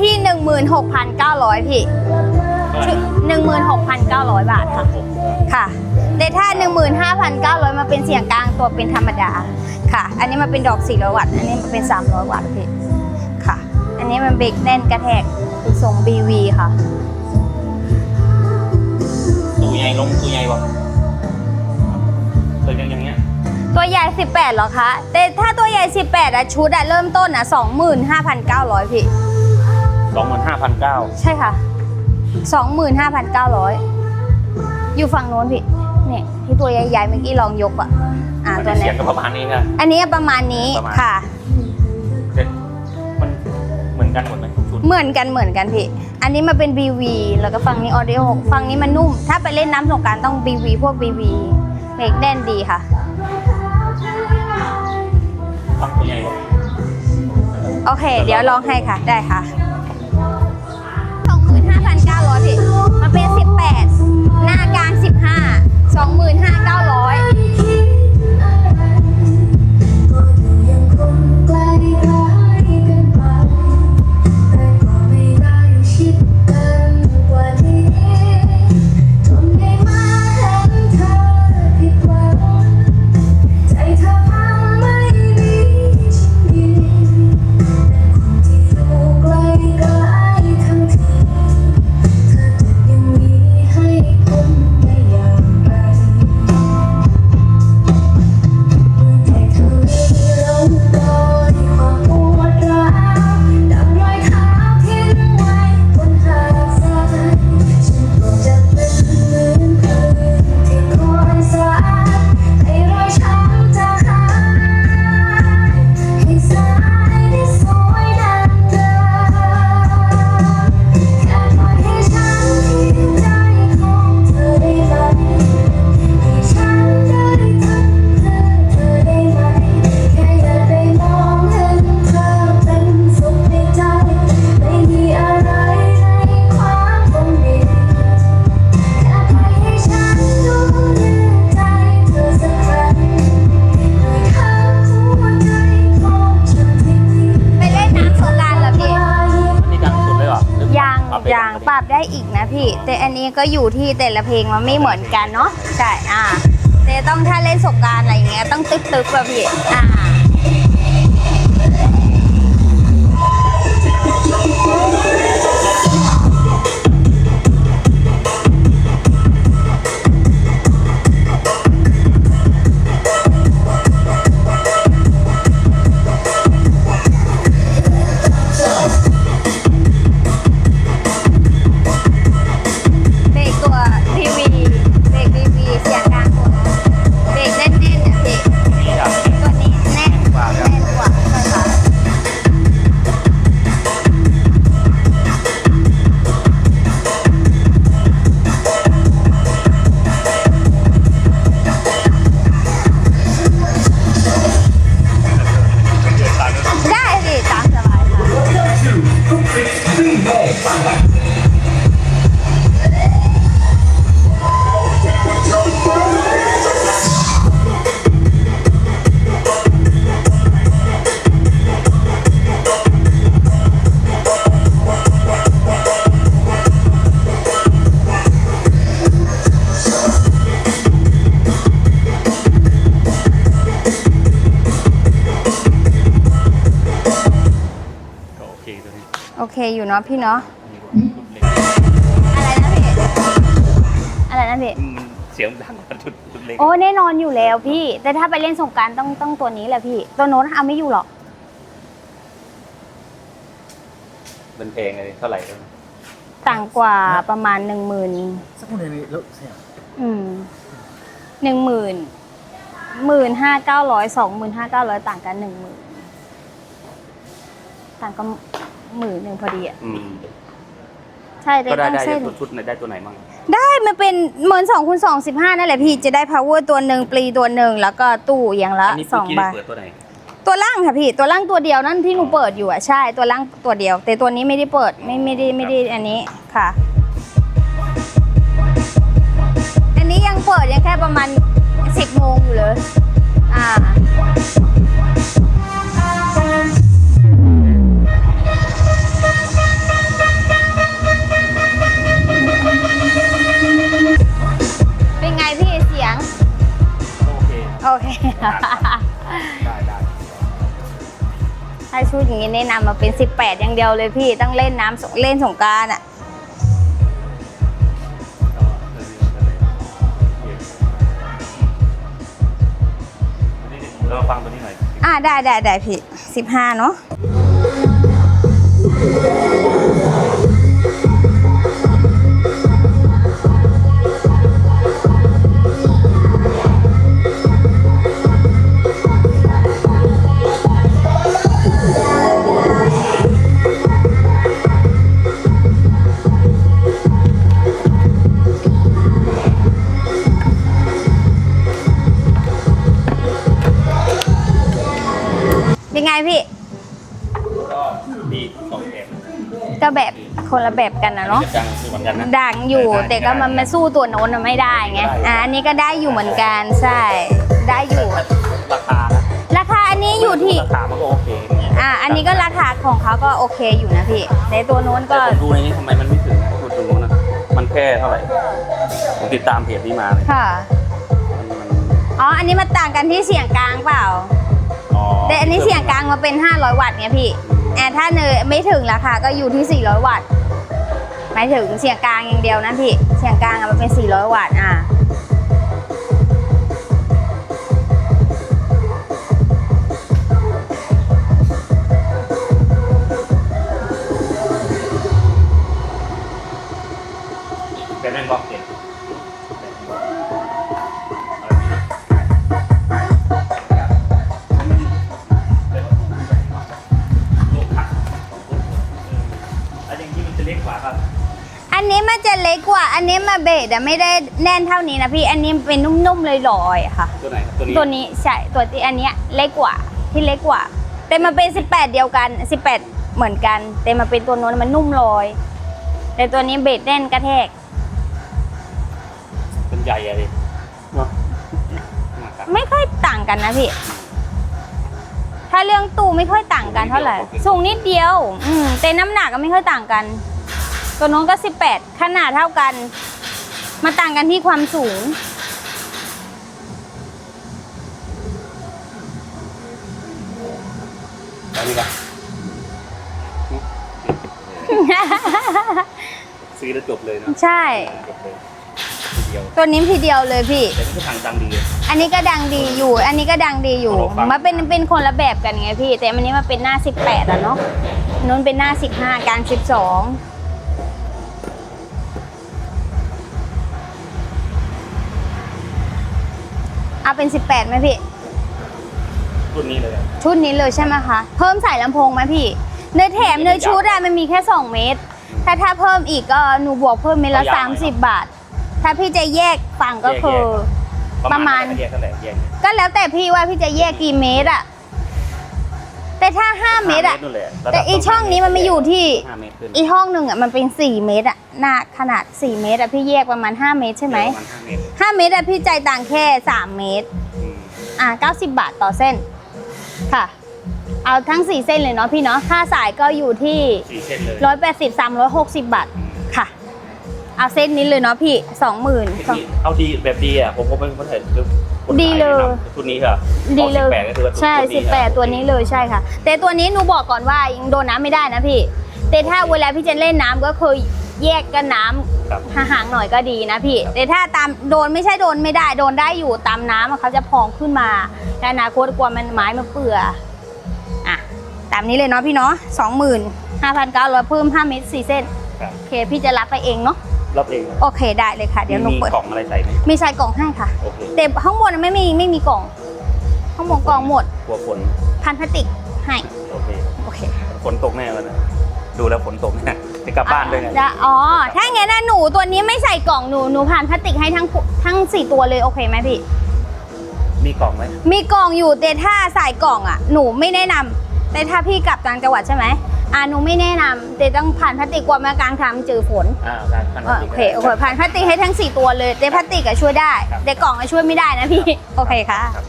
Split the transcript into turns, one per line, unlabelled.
ที่ 16,900 พี่ชุด16,900 บาทค่ะ ค่ะแต่ถ้า15,900 มาเป็นเสียงกลางตัวเป็นธรรมดา ค่ะ อันนี้มาเป็นดอก 400 วัตต์ อันนี้มาเป็น 300 วัตต์พี่ ค่ะ อันนี้มันเบรกแน่นกระแทกคือทรง BV ค่ะ
ตัวใหญ่ลงตัวใหญ่วะตัวอย่างอย่างเงี้ย
ตัวใหญ่ 18เหรอคะ แต่ถ้าตัวใหญ่ 18อะชุดอะเริ่มต้นอะ25,900 พี่
สองหมื่นห้าพันเก้า
ใช่ค่ะ 25,900 อยู่ฝั่งโน้นพี่เนี่ยที่ตัวใหญ่ๆเมื่อกี้ลองยกอะอ่าตัว
เสี
เนี้
ยง
ย
ก็ประมาณนี้นะ
อันนี้ประมาณนี้
ประมาณ
ค่ะ
แต่มันเหมือนกันหมดไหมทุกชุด
เหมือนกันเหมือนกันพี่ อันนี้มาเป็น BV แล้วก็ฝั่งนี้ Audio ฝั่งนี้มันนุ่ม ถ้าไปเล่นน้ำสงกรารต้อง BV พวก BV เบรกแน่นดีค่ะ
ฟังตัวใหญ่วะ
โอเค เดี๋ยวลองให้ค่ะ ได้ค่ะ กลาง 15 25,900
ได้อีกนะพี่ แต่
อันนี้ก็อยู่ที่แต่ละเพลงมันไม่เหมือนกันเนาะใช่อ่าแต่ต้องถ้าเล่นสงกรารอะไรอย่างเงี้ยต้องตึกตึกๆแบบพี่อ่า
อเค
อยู่เนาะพี่เนาะ
อันนี้ก็ชุดเล็ก
อะไรนะพี่อะไรนะพี่
มันเสียงดังกว่าชุดชุดเล็ก
โอ้แน่นอนอยู่แล้วพี่ แต่ถ้าไปเล่นสงกรารต้องต้องตัวนี้แหละพี่ ตัวโน้นเอาไม่อยู่หรอก
เป็นเพลงอะไรเท่าไหร่แล้ว
ต่างกว่าประมาณหนึ่งหมื่น
สักคนเดียวแล้วเสียง
อืมหนึ่งหมื่นหมื่นห้าเก้าร้อยสองหมื่นห้าเก้าร้อยต่างกันหนึ่งหมื่นต่างกัน หมื่นหนึ่งพอดีอะ
อืม
ใช่แต่
ก็ได้
ต้อง
ได้
เส้น
ตัวชุดไหนได้ตัวไหนบ้าง
ได้มันเป็นเหมือนสองคูณสองสิบห้านั่นแหละพี่จะได้ power ตัวหนึ่งปลีตัวหนึ่งแล้วก็ตู้อย่างละ
อันนี้
ส
เมื่
อ
องกี้
ใบ
ได้เปิดตัวไหน
ตัวล่างค่ะพี่ตัวล่างตัวเดียวนั่นที่หนูเปิดอยู่อะใช่ตัวล่างตัวเดียว แต่ตัวนี้ไม่ได้เปิดไม่ไม่ได้ไม่ได้อันนี้ค่ะ อันนี้ยังเปิดยังแค่ประมาณสิบโมงอยู่เลยอ่า อย่างนี้แนะนำมาเป็น 18 อย่างเดียวเลยพี่ต้องเล่นน้ำสงเล่นสงกรารอะ
เราฟังตัวนี้หน่อย
อ่าได้ได้ได้พี่ 15 เนาะ ยังไงพี่
ก็มีสองแบบ
ก็แบบคนละแบบกันนะเนาะ
ดังคือเหมือนกันนะ
ดังอยู่
ได้
แต่ก็มัน
ได้
มาสู้ตัวโน้นน่ะไม่ได้ไง
ได้
อะอันนี้ก็ได้อยู่เหมือนกันใช่ได้อยู่
ราคานะ
ราคาอันนี้อยู่ที่
ราคามันก็โอเคเนี่ย
อะอันนี้ก็ราคาของเขาก็โอเคอยู่นะพี่ในตัวโน้น
แต่
ก็
ผมดูในนี้ทำไมมันไม่ถึงคุณดูนะมันแค่เท่าไหร่ผมติดตามเพจนี้มาเลย
ค่ะ
มันมัน
อ๋อ อันนี้มันต่างกันที่เสียงกลางเปล่า
อ๋อ
แต่อันนี้เสียงกลางมาเป็น 500 วัตต์เนี่ยพี่แอบถ้าเนยไม่ถึงราคาก็อยู่ที่ 400 วัตต์หมายถึงเสียงกลางอย่างเดียวนะพี่ เสียงกลางมันเป็น 400 วัตต์อะ
เป็นแม่งบอกเด็ก
เล็กกว่า อันนี้มาเบสอะไม่ได้แน่นเท่านี้นะพี่ อันนี้เป็นนุ่มๆเลยลอยๆอะค่ะ
ตัวไหนครับตัวนี้
ตัวนี้ใช่ ตัวที่อันเนี้ยเล็กกว่า ที่เล็กกว่า แต่มันเป็น 18 เดียวกัน 18 เหมือนกัน แต่มันเป็นตัวโน้นมันนุ่มลอย แต่ตัวนี้เบสแน่นกระแทก
เป็นใหญ่อะดิเนาะมาครับ
ไม่ค่อยต่างกันนะพี่ ถ้าเรื่องตู้ไม่ค่อยต่างกันเท่าไหร่ สูงนิดเดียว อืมแต่น้ำหนักก็ไม่ค่อยต่างกัน ตัวโน้นก็ 18 ขนาดเท่ากัน มาต่างกันที่ความสูง
แล้วนี่ปะซื้อแล้วจบเลยเนาะ
ใช่
จบเลยทีเดียว
ตัวนี้ทีเดียวเลยพี่
แต่นี่ก็ทางดังดีเลย
อันนี้ก็ดังดีอยู่ อันนี้ก็ดังดีอยู่
เอาลองฟัง
มันเป็นเป็นคนละแบบกันไงพี่ แต่อันนี้มันเป็นหน้า 18อะเนาะนู้นเป็นหน้า 15กลาง 12 เอาเป็น 18ไหมพี่
รุ่นนี้เลยอะ
ชุดนี้เลยใช่ไหมคะ เพิ่มใส่ลำโพงไหมพี่ เนื้อแถมเนื้อชุดอะมันมีแค่ 2 เมตร ถ้าถ้าเพิ่มอีกก็หนูบวกเพิ่มเมตรละ30 บาท ถ้าพี่จะแยกฝั่งก็คือ ประมาณ
แยกเท่าไหร่แยก
ก็แล้วแต่พี่ว่าพี่จะแยกกี่เมตรอะ แต่ถ้า5เมตรอะ
นู่นเลยระดับ
แต่อีช่องนี้มันไม่อยู่ที่
ห้าเมตรขึ้น
อีห้องหนึ่งอะมันเป็น4เมตรอะหน้าขนาด4เมตรอะพี่แยกประมาณ5เมตรใช่ไหม
ประาณห้าเมตร
5เมตรอะพี่จ่ายตังค์แค่3เมตร
อืม
อ่า90บาทต่อเส้น ค่ะ เอาทั้ง4เส้นเลยเนาะพี่เนาะ ค่าสายก็อยู่ที่
สี่เส้นเลย
180 360บาท ค่ะ เอาเส้นนี้เลยเนาะพี่20,000
ที่เอาดีแบบดีอะผมก็ไม่ไม่เห็นคือ คน
ดีเลย
ขายแนะนำชุดนี้ค่ะ
ดีเลย
อา18ก็คือว่า
ใช่
ชุดนี้ค่ะ
18 ตัวนี้เลยใช่ค่ะ แต่ตัวนี้หนูบอกก่อนว่ายังโดนน้ำไม่ได้นะพี่ แต่ถ้าเวลาพี่จะเล่นน้ำก็คือแยกกันน้ำ
ครับ
ห่างๆหน่อยก็ดีนะพี่
ครับ
แต่ถ้าตามโดนไม่ใช่โดนไม่ได้ โดนได้อยู่ตามน้ำอะเขาจะพองขึ้นมาแต่อนาคตกลัวมันไม้มาเปื่ออะตามนี้เลยเนาะพี่เนาะสองหมื่นห้าพันเก้าร้อยเพิ่มห้าเม็ดสี่เส้น
ครับ
โอเคพี่จะรับไปเองเนาะ
รับเอง
โอเคได้เลยค่ะ เดี๋ยวหนู
มี
เปิด
กล่องอะไรใส่ไหม
มีใส่กล่องให้ค่ะ
โอเค
แต่ข้างบนไม่มีไม่มีกล่อง ข้างบนกล่องหมด
กลัวฝน
พันพลาสติกให้
โอเค
โอเค
ฝนตกแน่เลยนะดูแล้วฝนตกแน่จะกลับบ้านด้วยไง
จะอ๋อ ถ้าอย่างนั้นนะหนูตัวนี้ไม่ใส่กล่องหนู หนูผ่านพลาสติกให้ทั้งทั้งสี่ตัวเลยโอเคไหมพี่
มีกล่องไหม
มีกล่องอยู่แต่ถ้าใส่กล่องอะ หนูไม่แนะนำแต่ถ้าพี่กลับต่างจังหวัดใช่ไหม อ่าหนูไม่แนะนำแต่ต้องผ่านพลาสติกกว่ามากลางทางเจอฝน
อ่าการพัน
อ่าโอเคโอเคผ่านพลาสติกให้ทั้ง 4 ตัวเลยแต่พลาสติกอะช่วยได้ แต่กล่องอะช่วยไม่ได้นะพี่ โอเคค่ะ
ครับ